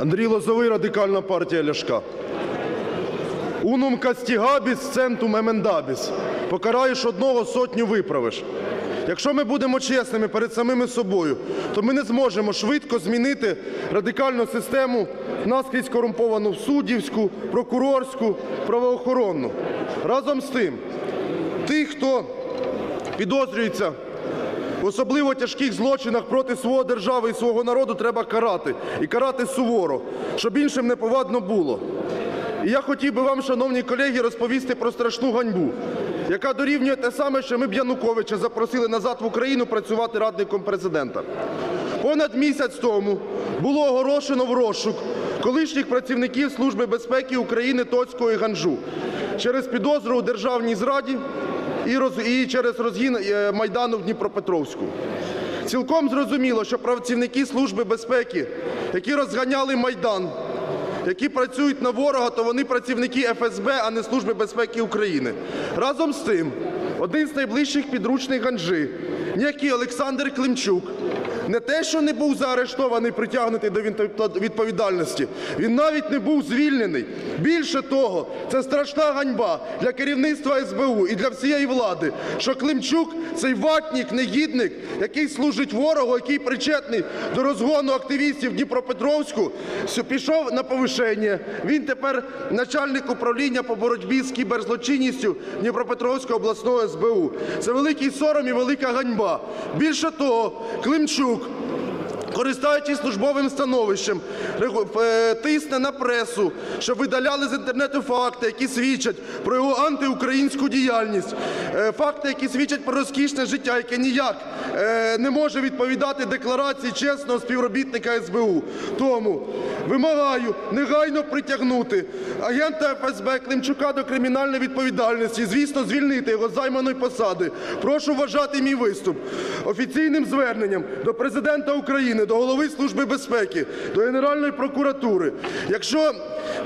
Андрій Лозовий, Радикальна партія Ляшка. Унум кастігабіс, центум емендабіс. Покараєш одного, сотню виправиш. Якщо ми будемо чесними перед самими собою, то ми не зможемо швидко змінити радикальну систему наскрізь корумповану суддівську, прокурорську, правоохоронну. Разом з тим, тих, хто підозрюється особливо тяжких злочинах проти свого держави і свого народу треба карати. І карати суворо, щоб іншим не повадно було. І я хотів би вам, шановні колеги, розповісти про страшну ганьбу, яка дорівнює те саме, що ми б Януковича запросили назад в Україну працювати радником президента. Понад місяць тому було оголошено в розшук колишніх працівників Служби безпеки України Тоцького і Ганжу через підозру у державній зраді і, роз... через розгін е, Майдану в Дніпропетровську. Цілком зрозуміло, що працівники Служби безпеки, які розганяли Майдан, які працюють на ворога, то вони працівники ФСБ, а не Служби безпеки України. Разом з тим, один з найближчих підручних ганжи, ніякий Олександр Климчук, не те, що не був заарештований, притягнутий до відповідальності, він навіть не був звільнений. Більше того, це страшна ганьба для керівництва СБУ і для всієї влади, що Климчук цей ватник, негідник, який служить ворогу, який причетний до розгону активістів Дніпропетровську, пішов на повишення. Він тепер начальник управління по боротьбі з кіберзлочинністю Дніпропетровського обласного СБУ. Це великий сором і велика ганьба. Більше того, Климчук користуючись службовим становищем, е, тисне на пресу, щоб видаляли з інтернету факти, які свідчать про його антиукраїнську діяльність, е, факти, які свідчать про розкішне життя, яке ніяк е, не може відповідати декларації чесного співробітника СБУ. Тому вимагаю негайно притягнути агента ФСБ Климчука до кримінальної відповідальності, звісно, звільнити його з займаної посади. Прошу вважати мій виступ офіційним зверненням до президента України, до голови Служби безпеки, до Генеральної прокуратури. Якщо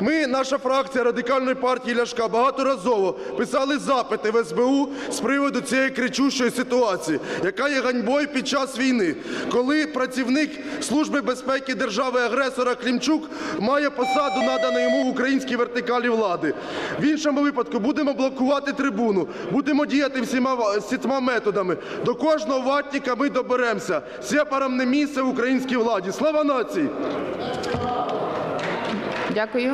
ми, наша фракція радикальної партії Ляшка, багаторазово писали запити в СБУ з приводу цієї кричущої ситуації, яка є ганьбою під час війни, коли працівник Служби безпеки держави-агресора Клімчук має посаду, надану йому в українській вертикалі влади. В іншому випадку будемо блокувати трибуну, будемо діяти всіма всіма методами. До кожного ватника ми доберемося. Сепарам не місце в українській владі. Слава нації! Дякую.